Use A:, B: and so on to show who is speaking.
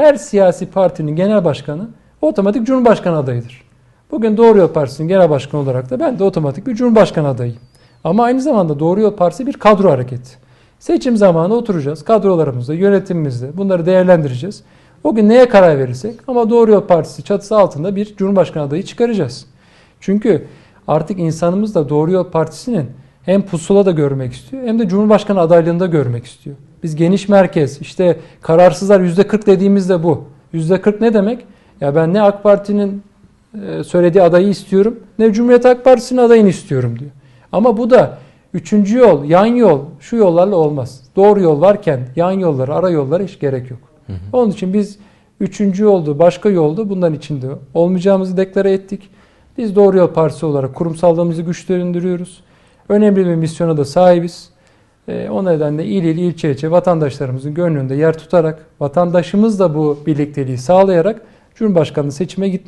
A: Her siyasi partinin genel başkanı otomatik cumhurbaşkanı adayıdır. Bugün Doğru Yol Partisi'nin genel başkanı olarak da ben de otomatik bir cumhurbaşkanı adayıyım. Ama aynı zamanda Doğru Yol Partisi bir kadro hareketi. Seçim zamanı oturacağız kadrolarımızda, yönetimimizde bunları değerlendireceğiz. O gün neye karar verirsek ama Doğru Yol Partisi çatısı altında bir cumhurbaşkanı adayı çıkaracağız. Çünkü artık insanımız da Doğru Yol Partisi'nin hem pusula da görmek istiyor hem de Cumhurbaşkanı adaylığında görmek istiyor. Biz geniş merkez, işte kararsızlar %40 dediğimizde bu. %40 ne demek? Ya ben ne AK Parti'nin e, söylediği adayı istiyorum ne Cumhuriyet Halk Partisi'nin adayını istiyorum diyor. Ama bu da üçüncü yol, yan yol, şu yollarla olmaz. Doğru yol varken yan yollara, ara yollara hiç gerek yok. Onun için biz üçüncü yoldu, başka yoldu bundan içinde olmayacağımızı deklare ettik. Biz Doğru Yol Partisi olarak kurumsallığımızı güçlendiriyoruz. Önemli bir misyona da sahibiz. Ee, o nedenle il il ilçe ilçe vatandaşlarımızın gönlünde yer tutarak, vatandaşımız da bu birlikteliği sağlayarak Cumhurbaşkanlığı seçime gitmek